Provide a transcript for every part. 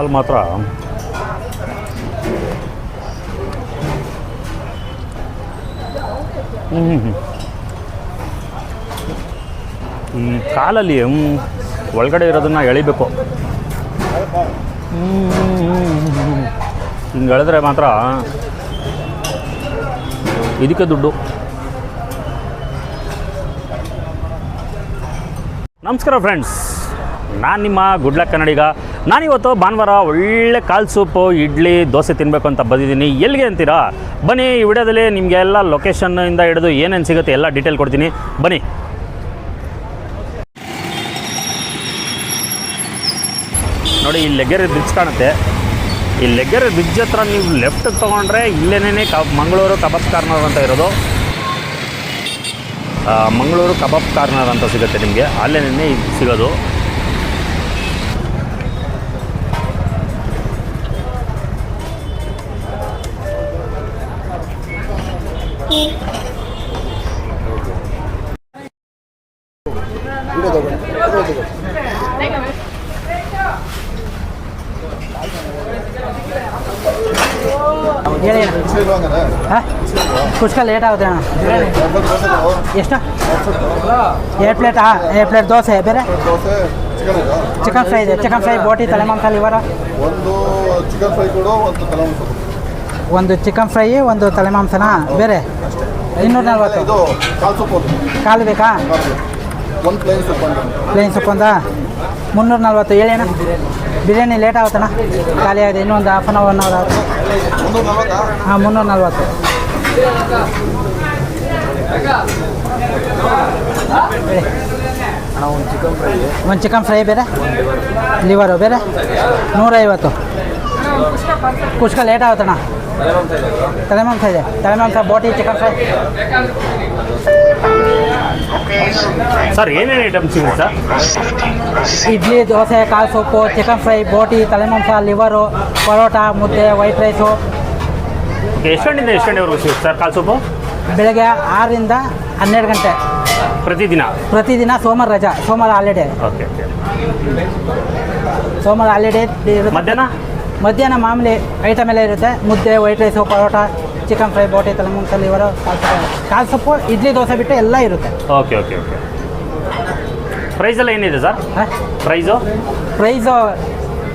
ಕಾಲು ಮಾತ್ರ. ಹ್ಮ್. ಈ ಕಾಲಲ್ಲಿ ಒಳಗಡೆ ಇರೋದನ್ನ ಎಳಿಬೇಕು. ಹಿಂಗೆ ಎಳೆದ್ರೆ ಮಾತ್ರ ಇದಕ್ಕೆ ದುಡ್ಡು. ನಮಸ್ಕಾರ ಫ್ರೆಂಡ್ಸ್ ನಾನು ನಿಮ್ಮ ಗುಡ್ ಲಕ್ ಕನ್ನಡಿಗ ನಾನಿವತ್ತು ಭಾನುವಾರ ಒಳ್ಳೆ ಕಾಲು ಸೂಪು, ಇಡ್ಲಿ, ದೋಸೆ ತಿನ್ನಬೇಕು ಅಂತ ಬಂದಿದ್ದೀನಿ. ಎಲ್ಲಿಗೆ ಅಂತೀರಾ? ಬನ್ನಿ, ಈ ವಿಡಿಯೋದಲ್ಲಿ ನಿಮಗೆಲ್ಲ ಲೊಕೇಶನ್ನಿಂದ ಹಿಡಿದು ಏನೇನು ಸಿಗುತ್ತೆ ಎಲ್ಲ ಡೀಟೇಲ್ ಕೊಡ್ತೀನಿ. ಬನ್ನಿ. ನೋಡಿ, ಈ ಲೆಗ್ಗೆರೆ ಬ್ರಿಡ್ಜ್ ಕಾಣುತ್ತೆ. ಈ ಲೆಗ್ಗೆರೆ ಬ್ರಿಡ್ಜ್ ಹತ್ರ ನೀವು ಲೆಫ್ಟ್ ತೊಗೊಂಡ್ರೆ ಇಲ್ಲೇನೇ ಕ ಮಂಗಳೂರು ಕಬಾಬ್ ಕಾರ್ನರ್ ಅಂತ ಇರೋದು. ಮಂಗಳೂರು ಕಬಾಬ್ ಕಾರ್ನರ್ ಅಂತ ಸಿಗುತ್ತೆ ನಿಮಗೆ. ಅಲ್ಲೇನೇ ಇದು ಸಿಗೋದು. ಹಾಂ? ಕುಷ್ಕ ಲೇಟ್ ಆಗುತ್ತೆ ಅಣ್ಣ. ಎಷ್ಟು? ಎರಡು ಪ್ಲೇಟ್ ಹಾಂ ಎರಡು ಪ್ಲೇಟ್ ದೋಸೆ ಬೇರೆ? ಚಿಕನ್ ಫ್ರೈ ಇದೆ ಚಿಕನ್ ಫ್ರೈ ಬೋಟಿ ತಲೆ ಮಾಂಸ ಲಿವರ ಒಂದು ಚಿಕನ್ ಫ್ರೈ ಕೊಡು ಒಂದು ತಲೆಮಾಂಸ ಕೊಡು. ಒಂದು ಚಿಕನ್ ಫ್ರೈ ಒಂದು ತಲೆ ಮಾಂಸನ ಬೇರೆ ಇನ್ನೂರ ನಲ್ವತ್ತು ಕಾಲ್ ಬೇಕಾ. ಒಂದು ಪ್ಲೇನ್ ಸೂಪ್ ಅಂತ ಪ್ಲೇನ್ ಸೊಪ್ಪು ಒಂದಾ ಮುನ್ನೂರ ನಲ್ವತ್ತು ಹೇಳೇನ ಬಿರಿಯಾನಿ ಲೇಟ್ ಆಗುತ್ತಣ್ಣ? ಖಾಲಿ ಆಗಿದೆ ಇನ್ನೊಂದು half an hour one hour ಆಗುತ್ತೆ ಹಾಂ ಮುನ್ನೂರ ನಲ್ವತ್ತು. ಹೇಳಿ ಒಂದು ಚಿಕನ್ ಫ್ರೈ ಬೇರೆ? ಲಿವರು ಬೇರೆ? ನೂರೈವತ್ತು. ಕುಷ್ಕ ಲೇಟ್ ಆಗುತ್ತಣ್ಣ. ತಲೆ ಮಾಂಸ ಇದೆ ತಲೆಮಾಂಸ ಬೋಟಿ ಚಿಕನ್ ಫ್ರೈ ಸರ್ ಏನೇನು ಐಟಮ್ಸ್ ಸಿಗುತ್ತೆ ಸರ್ ಇಡ್ಲಿ ದೋಸೆ ಕಾಲು ಸೊಪ್ಪು ಚಿಕನ್ ಫ್ರೈ ಬೋಟಿ ತಲೆ ಮಾಂಸ ಲಿವರು ಪರೋಟ ಮುದ್ದೆ ವೈಟ್ ರೈಸು ಎಷ್ಟು ಗಂಟೆಯಿಂದ ಎಷ್ಟು ಗಂಟೆವರೆಗೂ ಸಿಗುತ್ತೆ ಸರ್ ಕಾಲು ಸೊಪ್ಪು? ಬೆಳಗ್ಗೆ ಆರರಿಂದ ಹನ್ನೆರಡು ಗಂಟೆ. ಪ್ರತಿದಿನ? ಪ್ರತಿದಿನ ಸೋಮವಾರ ರಜಾ ಸೋಮವಾರ ಹಾಲಿಡೇ ಓಕೆ ಸೋಮವಾರ ಹಾಲಿಡೇ ಮಧ್ಯಾಹ್ನ? ಮಧ್ಯಾಹ್ನ ಮಾಮೂಲಿ ಐಟಮ್ ಎಲ್ಲ ಇರುತ್ತೆ ಮುದ್ದೆ white rice paratha chicken fry ಬೋಟಿ ತಲೆ ಮಾಂಸ ಕಾಲ್ ಕಾಲು ಸೊಪ್ಪು ಇಡ್ಲಿ ದೋಸೆ ಬಿಟ್ಟು ಎಲ್ಲ ಇರುತ್ತೆ. Okay okay okay. ಪ್ರೈಸ್ ಎಲ್ಲ ಏನಿದೆ ಸರ್? ಹಾಂ? Price price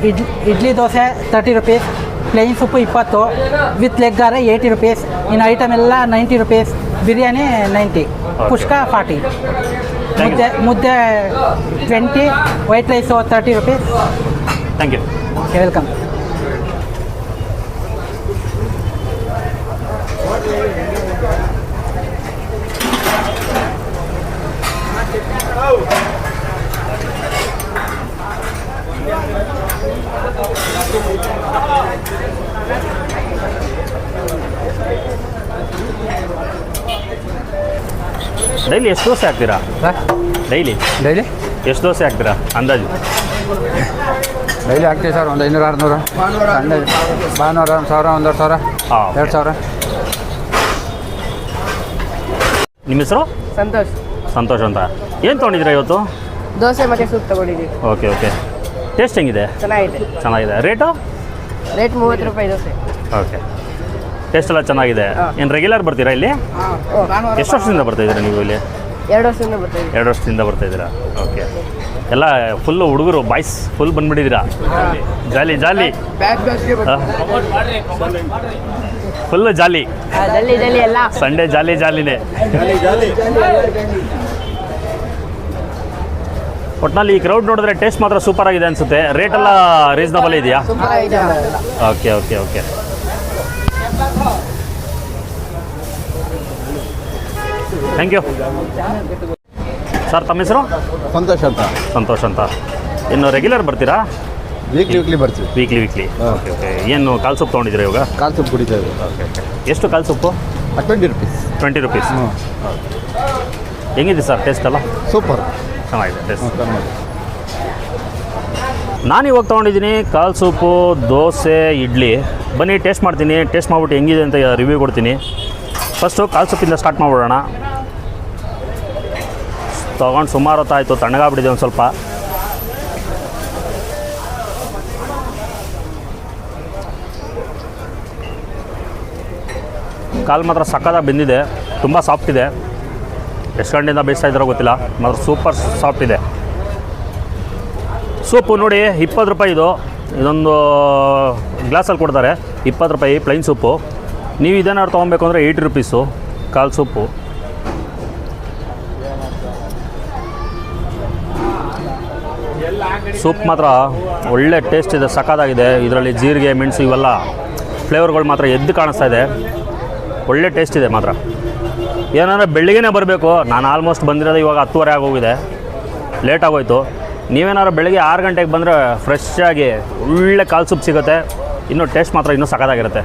idli idli dosa thirty rupees plain ಸೊಪ್ಪು ಇಪ್ಪತ್ತು ವಿತ್ ಲೆಗ್ಗಾರೆ ಏಯ್ಟಿ ರುಪೀಸ್ ಇನ್ನು ಐಟಮ್ ಎಲ್ಲ ನೈಂಟಿ ರುಪೀಸ್ ಬಿರಿಯಾನಿ ನೈಂಟಿ ಪುಷ್ಕ ಫಾರ್ಟಿ ಮುದ್ದೆ ಮುದ್ದೆ twenty white rice thirty rupees thank you welcome daily ಎಷ್ಟು ದೋಸೆ ಹಾಕ್ತೀರಾ? ಡೈಲಿ? ಡೈಲಿ? ಎಷ್ಟು ದೋಸೆ ಹಾಕ್ತೀರಾ? ಅಂದಾಜು. ಡೈಲಿ ಹಾಕ್ತೀವಿ ಸರ್ ಒಂದು ಐನೂರು ಆರುನೂರು. ಅಂದಾಜು ಭಾನುವಾರ ಒಂದು ಸಾವಿರ ಒಂದೂವರೆ ಸಾವಿರ ಹಾಂ ಎರಡು ಸಾವಿರ. ನಿಮ್ಮ ಹೆಸರು? ಸಂತೋಷ್. ಸಂತೋಷ್ ಅಂತ. ಏನು ತೊಗೊಂಡಿದ್ದೀರಾ ಇವತ್ತು? ದೋಸೆ ಮತ್ತೆ ಸೂಪ್ ತೊಗೊಂಡಿದ್ದೀವಿ. Okay okay. ಟೇಸ್ಟ್ ಹೆಂಗಿದೆ? ಚೆನ್ನಾಗಿದೆ. ಚೆನ್ನಾಗಿದೆ. ರೇಟು ರೇಟ್ ಮೂವತ್ತು ರೂಪಾಯಿ ದೋಸೆ. ಓಕೆ. ಟೇಸ್ಟ್ ಎಲ್ಲ ಚೆನ್ನಾಗಿದೆ. ಏನು ರೆಗ್ಯುಲರ್ ಬರ್ತೀರಾ ಇಲ್ಲಿ? ಎಷ್ಟು ವರ್ಷದಿಂದ ಬರ್ತಾ ಇದ್ದೀರಾ ನೀವು ಇಲ್ಲಿ? ಎರಡು ವರ್ಷದಿಂದ ಬರ್ತೀವಿ ಎರಡು ವರ್ಷದಿಂದ ಬರ್ತಾ ಇದ್ದೀರಾ? ಓಕೆ ಎಲ್ಲ ಫುಲ್ ಹುಡುಗರು boys full ಬಂದ್ಬಿಟ್ಟಿದ್ದೀರಾ? Jolly jolly. Full jolly. Jolly jolly ಎಲ್ಲ. ಸಂಡೇ ಜಾಲಿ ಜಾಲಿನೇ. ಒಟ್ನಲ್ಲಿ ಈ ಕ್ರೌಡ್ ನೋಡಿದ್ರೆ ಟೇಸ್ಟ್ ಮಾತ್ರ ಸೂಪರ್ ಆಗಿದೆ ಅನ್ಸುತ್ತೆ. ರೇಟ್ ಎಲ್ಲ ರೀಸನಬಲ್ ಇದೆಯಾ? ಸೂಪರ್ ಆಗಿದೆ. Okay okay okay thank you sir ತಮ್ಮ ಹೆಸರು? ಸಂತೋಷ್ ಅಂತ. ಸಂತೋಷ್ ಅಂತ. ಇನ್ನು ರೆಗ್ಯುಲರ್ ಬರ್ತೀರಾ? ವೀಕ್ಲಿ ವೀಕ್ಲಿ ಬರ್ತೀವಿ. ವೀಕ್ಲಿ ವೀಕ್ಲಿ ಓಕೆ ಓಕೆ ಏನು ಕಾಲು ಸೊಪ್ಪು ತೊಗೊಂಡಿದ್ದೀರಾ ಇವಾಗ? ಕಾಲು ಸೂಪ್ ಕುಡಿತಾ ಇದ್ದೀವಿ. ಓಕೆ ಓಕೆ ಎಷ್ಟು ಕಾಲು ಸೊಪ್ಪು? ಟ್ವೆಂಟಿ ರುಪೀಸ್ ಟ್ವೆಂಟಿ ರುಪೀಸ್ ಹೆಂಗಿದೆ ಸರ್ ಟೇಸ್ಟ್ ಅಲ್ಲ ಸೂಪರ್ ಚೆನ್ನಾಗಿದೆ ಟೇಸ್ಟ್ ನಾನು ಇವಾಗ ತೊಗೊಂಡಿದ್ದೀನಿ ಕಾಲು ಸೂಪು ದೋಸೆ ಇಡ್ಲಿ. ಬನ್ನಿ ಟೇಸ್ಟ್ ಮಾಡ್ತೀನಿ. ಟೇಸ್ಟ್ ಮಾಡ್ಬಿಟ್ಟು ಹೆಂಗಿದೆ ಅಂತ ರಿವ್ಯೂ ಕೊಡ್ತೀನಿ. ಫಸ್ಟು ಕಾಲು ಸೊಪ್ಪಿಂದ ಸ್ಟಾರ್ಟ್ ಮಾಡಿಬಿಡೋಣ. ತೊಗೊಂಡು ಸುಮಾರು ಹೊತ್ತಾಯಿತು ತಣ್ಣಗಾಗ್ಬಿಟ್ಟಿದೆ ಒಂದು ಸ್ವಲ್ಪ. ಕಾಲು ಮಾತ್ರ ಸಕ್ಕದಾಗಿ ಬೆಂದಿದೆ, ತುಂಬ ಸಾಫ್ಟ್ ಇದೆ. ಎಷ್ಟು ಗಂಟೆಯಿಂದ ಬೇಯಿಸ್ತಾ ಇದ್ದಾರೋ ಗೊತ್ತಿಲ್ಲ, ಮಾತ್ರ ಸೂಪರ್ ಸಾಫ್ಟ್ ಇದೆ. ಸೂಪು ನೋಡಿ, ಇಪ್ಪತ್ತು ರೂಪಾಯಿ ಇದು. ಇದೊಂದು ಗ್ಲಾಸಲ್ಲಿ ಕೊಡ್ತಾರೆ, ಇಪ್ಪತ್ತು ರೂಪಾಯಿ ಪ್ಲೈನ್ ಸೂಪು. ನೀವು ಇದೇನಾದ್ರು ತೊಗೊಬೇಕು ಅಂದರೆ ಏಯ್ಟ್ ರುಪೀಸು ಕಾಲು ಸೊಪ್ಪು. ಸೂಪ್ ಮಾತ್ರ ಒಳ್ಳೆ ಟೇಸ್ಟ್ ಇದೆ, ಸಖತ್ತಾಗಿದೆ. ಇದರಲ್ಲಿ ಜೀರಿಗೆ, ಮೆಣಸು ಇವೆಲ್ಲ ಫ್ಲೇವರ್ಗಳು ಮಾತ್ರ ಎದ್ದು ಕಾಣಿಸ್ತಾ ಇದೆ. ಒಳ್ಳೆ ಟೇಸ್ಟ್ ಇದೆ ಮಾತ್ರ. ಏನಂದರೆ ಬೆಳಿಗ್ಗೆನೇ ಬರಬೇಕು. ನಾನು ಆಲ್ಮೋಸ್ಟ್ ಬಂದಿರೋದು ಇವಾಗ ಹತ್ತುವರೆ ಆಗೋಗಿದೆ. ಲೇಟ್ ಆಗೋಯ್ತು. ನೀವೇನಾದ್ರು ಬೆಳಗ್ಗೆ ಆರು ಗಂಟೆಗೆ ಬಂದರೆ ಫ್ರೆಶ್ ಆಗಿ ಒಳ್ಳೆ ಕಾಲು ಸೂಪ್ ಸಿಗುತ್ತೆ. ಇನ್ನೂ ಟೇಸ್ಟ್ ಮಾತ್ರ ಇನ್ನೂ ಸಕ್ಕತ್ತಾಗಿರುತ್ತೆ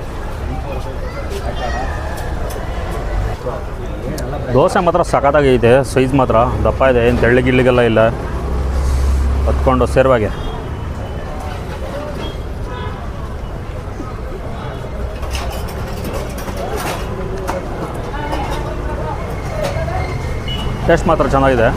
ದೋಸೆ ಮಾತ್ರ ಸಖತ್ತಾಗೈತೆ ಸೈಜ್ ಮಾತ್ರ. ದಪ್ಪ ಇದೆ, ಏನು ತೆಳ್ಳಗಿಲ್ಲಿಗೆಲ್ಲ ಇಲ್ಲ. ಹತ್ಕೊಂಡು ಸೇರ್ವಾಗೆ. ಟೇಸ್ಟ್ ಮಾತ್ರ ಚೆನ್ನಾಗಿದೆ.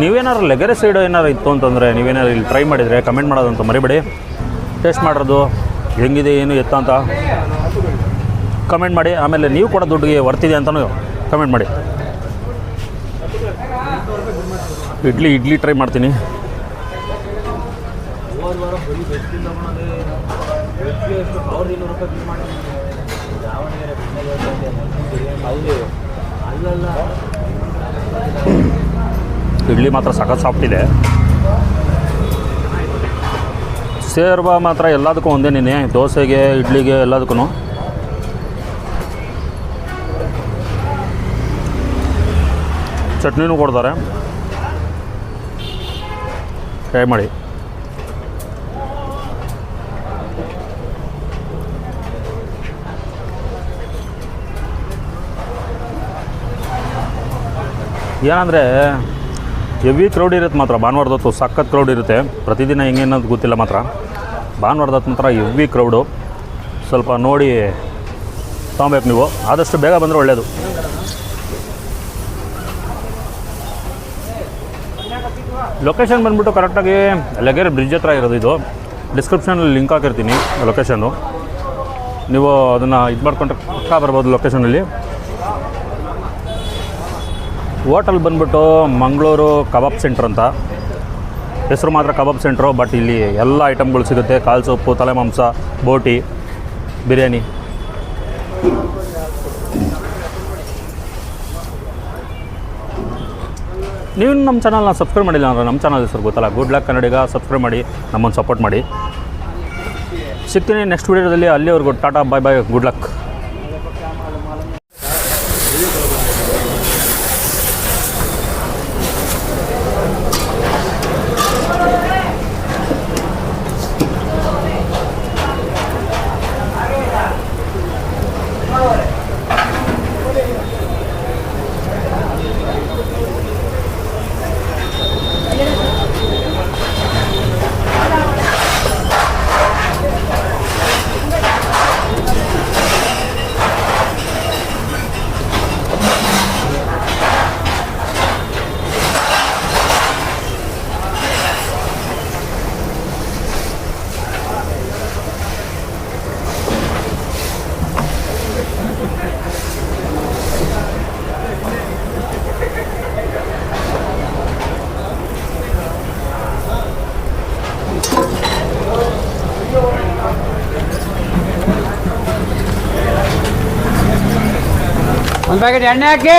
ನೀವೇನಾದ್ರು ಲೆಗರೆ ಸೈಡ್ ಏನಾರು ಇತ್ತು ಅಂತಂದರೆ ನೀವೇನಾದ್ರು ಇಲ್ಲಿ ಟ್ರೈ ಮಾಡಿದರೆ ಕಮೆಂಟ್ ಮಾಡೋದಂತ ಮರಿಬೇಡಿ. ಟೇಸ್ಟ್ ಮಾಡೋದು ಹೆಂಗಿದೆ, ಏನು ಎತ್ತ ಅಂತ ಕಮೆಂಟ್ ಮಾಡಿ. ಆಮೇಲೆ ನೀವು ಕೂಡ ದುಡ್ಡಿಗೆ ವರ್ತಿದೆ ಅಂತಲೂ ಕಮೆಂಟ್ ಮಾಡಿ. ಇಡ್ಲಿ ಇಡ್ಲಿ ಟ್ರೈ ಮಾಡ್ತೀನಿ. ಇಡ್ಲಿ ಮಾತ್ರ ಸಖತ್ ಸಾಫ್ಟ್ ಇದೆ. ಸೇರ್ವ ಮಾತ್ರ ಎಲ್ಲದಕ್ಕೂ ಒಂದೇ ನೀನೆ ದೋಸೆಗೆ, ಇಡ್ಲಿಗೆ ಎಲ್ಲದಕ್ಕೂ ಚಟ್ನಿನೂ ಕೊಡ್ತಾರೆ. ಟ್ರೈ ಮಾಡಿ. ಏನಂದರೆ ಹೆವಿ ಕ್ರೌಡ್ ಇರುತ್ತೆ ಮಾತ್ರ. ಭಾನುವಾರದ ಹೊತ್ತು ಸಖತ್ ಕ್ರೌಡ್ ಇರುತ್ತೆ. ಪ್ರತಿದಿನ ಹೆಂಗೆ ಅನ್ನೋದು ಗೊತ್ತಿಲ್ಲ ಮಾತ್ರ. ಭಾನುವಾರದ ಹೊತ್ತು ಮಾತ್ರ ಹೆವಿ ಕ್ರೌಡು ಸ್ವಲ್ಪ ನೋಡಿ ತೊಗೊಬೇಕು ನೀವು. ಆದಷ್ಟು ಬೇಗ ಬಂದರೆ ಒಳ್ಳೆಯದು ಲೊಕೇಶನ್ ಬಂದುಬಿಟ್ಟು ಕರೆಕ್ಟಾಗಿ ಲಗೇರಿ ಬ್ರಿಡ್ಜ್ ಹತ್ರ ಇರೋದು ಇದು. ಡಿಸ್ಕ್ರಿಪ್ಷನಲ್ಲಿ ಲಿಂಕ್ ಹಾಕಿರ್ತೀನಿ ಲೊಕೇಶನ್ನು ನೀವು ಅದನ್ನು ಇದು ಮಾಡ್ಕೊಂಡ್ರೆ ಪಕ್ಕ ಬರ್ಬೋದು ಲೊಕೇಶನಲ್ಲಿ ಹೋಟೆಲ್ ಬಂದ್ಬಿಟ್ಟು ಮಂಗಳೂರು ಕಬಾಬ್ ಸೆಂಟ್ರ್ ಅಂತ. ಹೆಸರು ಮಾತ್ರ ಕಬಾಬ್ ಸೆಂಟ್ರು, ಬಟ್ ಇಲ್ಲಿ ಎಲ್ಲ ಐಟಮ್ಗಳು ಸಿಗುತ್ತೆ. ಕಾಲು ಸೊಪ್ಪು, ತಲೆ ಮಾಂಸ, ಬೋಟಿ, ಬಿರಿಯಾನಿ. ನೀವು ನಮ್ಮ ಚಾನಲ್ನ ಸಬ್ಸ್ಕ್ರೈಬ್ ಮಾಡಿಲ್ಲ ಅಂದರೆ ನಮ್ಮ ಚಾನಲ್ ಹೆಸರು ಗೊತ್ತಲ್ಲ. ಗುಡ್ ಲಕ್ ಕನ್ನಡಿಗ ಸಬ್ಸ್ಕ್ರೈಬ್ ಮಾಡಿ, ನಮ್ಮನ್ನು ಸಪೋರ್ಟ್ ಮಾಡಿ. ಸಿಗ್ತೀನಿ ನೆಕ್ಸ್ಟ್ ವೀಡಿಯೋದಲ್ಲಿ ಅಲ್ಲಿವರೆಗೂ tata bye bye good luck ಒಂದು ಪ್ಯಾಕೆಟ್ ಎಣ್ಣೆ ಹಾಕಿ.